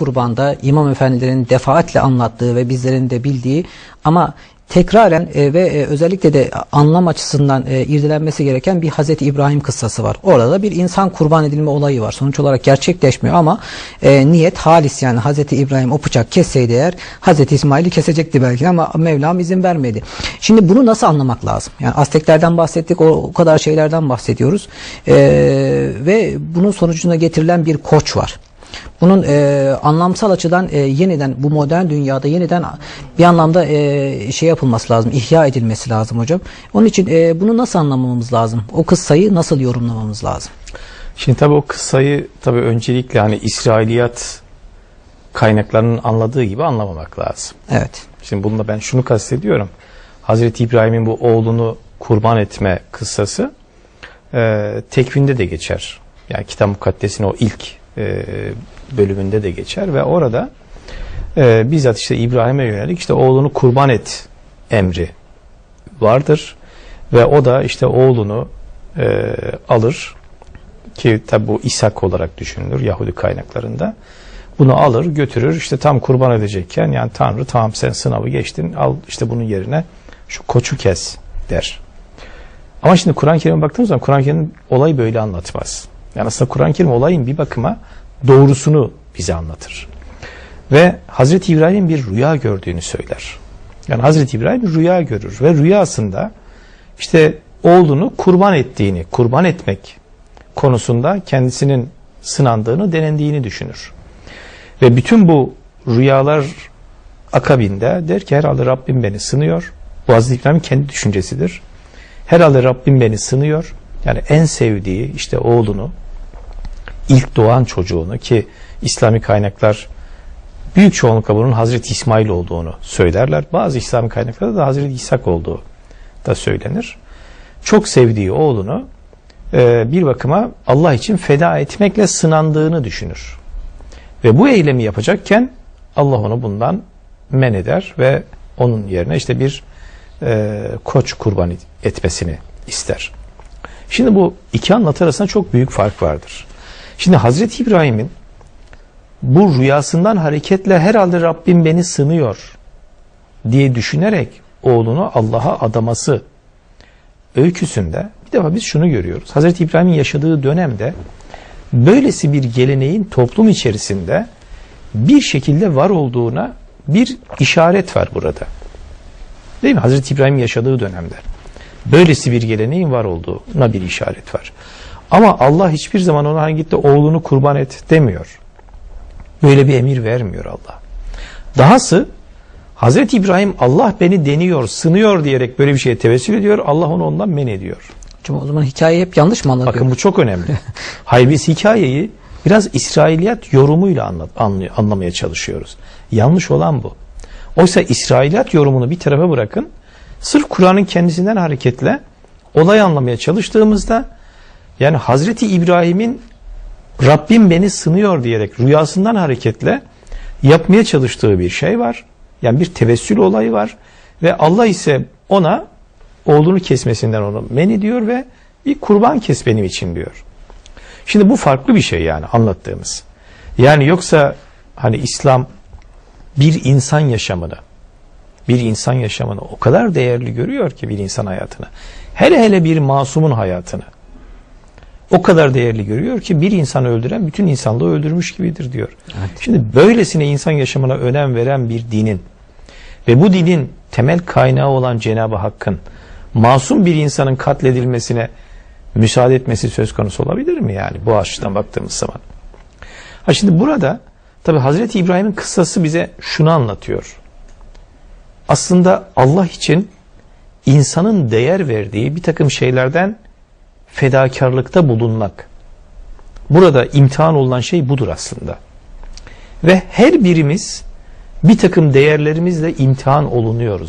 kurbanda imam efendilerin defaatle anlattığı ve bizlerin de bildiği ama tekraren e, ve e, özellikle de anlam açısından e, irdelenmesi gereken bir Hazreti İbrahim kıssası var. Orada da bir insan kurban edilme olayı var. Sonuç olarak gerçekleşmiyor ama niyet halis yani Hazreti İbrahim o bıçak kesseydi eğer Hazreti İsmail'i kesecekti belki ama Mevlam izin vermedi. Şimdi bunu nasıl anlamak lazım? Yani Azteklerden bahsettik o, kadar şeylerden bahsediyoruz E, ve bunun sonucunda getirilen bir koç var. Bunun e, anlamsal açıdan e, yeniden bu modern dünyada yeniden bir anlamda e, şey yapılması lazım, ihya edilmesi lazım hocam. Onun için e, bunu nasıl anlamamız lazım? O kıssayı nasıl yorumlamamız lazım? Şimdi tabii o kıssayı tabii öncelikle hani İsrailiyat kaynaklarının anladığı gibi anlamamak lazım. Evet. Şimdi bununla ben şunu kastediyorum. Hazreti İbrahim'in bu oğlunu kurban etme kıssası e, tekvinde de geçer. Yani kitap mukaddesin o ilk e, bölümünde de geçer ve orada e, bizzat işte İbrahim'e yönelik işte oğlunu kurban et emri vardır ve o da işte oğlunu e, alır ki tabi bu İshak olarak düşünülür Yahudi kaynaklarında. Bunu alır götürür işte tam kurban edecekken yani Tanrı tamam sen sınavı geçtin al işte bunun yerine şu koçu kes der. Ama şimdi Kur'an-ı Kerim'e baktığımız zaman Kur'an-ı Kerim olayı böyle anlatmaz. Yani aslında Kur'an-ı Kerim olayın bir bakıma doğrusunu bize anlatır. Ve Hazreti İbrahim bir rüya gördüğünü söyler. Yani Hazreti İbrahim rüya görür ve rüyasında işte oğlunu kurban ettiğini, kurban etmek konusunda kendisinin sınandığını, denendiğini düşünür. Ve bütün bu rüyalar akabinde der ki herhalde Rabbim beni sınıyor. Bu Hazreti İbrahim'in kendi düşüncesidir. Herhalde Rabbim beni sınıyor. Yani en sevdiği işte oğlunu, ilk doğan çocuğunu ki İslami kaynaklar büyük çoğunlukla bunun Hazreti İsmail olduğunu söylerler. Bazı İslami kaynaklarda da Hazreti İshak olduğu da söylenir. Çok sevdiği oğlunu e, bir bakıma Allah için feda etmekle sınandığını düşünür. Ve bu eylemi yapacakken Allah onu bundan men eder ve onun yerine işte bir e, koç kurban etmesini ister. Şimdi bu iki anlatı arasında çok büyük fark vardır. Şimdi Hazreti İbrahim'in bu rüyasından hareketle herhalde Rabbim beni sınıyor diye düşünerek oğlunu Allah'a adaması öyküsünde bir defa biz şunu görüyoruz. Hazreti İbrahim'in yaşadığı dönemde böylesi bir geleneğin toplum içerisinde bir şekilde var olduğuna bir işaret var burada. Değil mi? Hazreti İbrahim yaşadığı dönemde. Böylesi bir geleneğin var olduğuna bir işaret var. Ama Allah hiçbir zaman ona hani git de oğlunu kurban et demiyor. Böyle bir emir vermiyor Allah. Dahası Hazreti İbrahim Allah beni deniyor, sınıyor diyerek böyle bir şeye tevessül ediyor. Allah onu ondan men ediyor. Hocam o zaman hikaye hep yanlış mı anlatıyor? Bakın bu çok önemli. Hayır biz hikayeyi biraz İsrailiyat yorumuyla anlat, anlamaya çalışıyoruz. Yanlış olan bu. Oysa İsrailiyat yorumunu bir tarafa bırakın. Sırf Kur'an'ın kendisinden hareketle olay anlamaya çalıştığımızda yani Hazreti İbrahim'in Rabbim beni sınıyor diyerek rüyasından hareketle yapmaya çalıştığı bir şey var. Yani bir tevessül olayı var. Ve Allah ise ona oğlunu kesmesinden onu men ediyor ve bir kurban kes benim için diyor. Şimdi bu farklı bir şey yani anlattığımız. Yani yoksa hani İslam bir insan yaşamını bir insan yaşamını o kadar değerli görüyor ki bir insan hayatını. Hele hele bir masumun hayatını o kadar değerli görüyor ki bir insanı öldüren bütün insanlığı öldürmüş gibidir diyor. Evet. Şimdi böylesine insan yaşamına önem veren bir dinin ve bu dinin temel kaynağı olan Cenab-ı Hakk'ın masum bir insanın katledilmesine müsaade etmesi söz konusu olabilir mi yani bu açıdan baktığımız zaman? Ha şimdi burada tabi Hazreti İbrahim'in kıssası bize şunu anlatıyor. Aslında Allah için insanın değer verdiği bir takım şeylerden fedakarlıkta bulunmak. Burada imtihan olunan şey budur aslında. Ve her birimiz bir takım değerlerimizle imtihan olunuyoruz.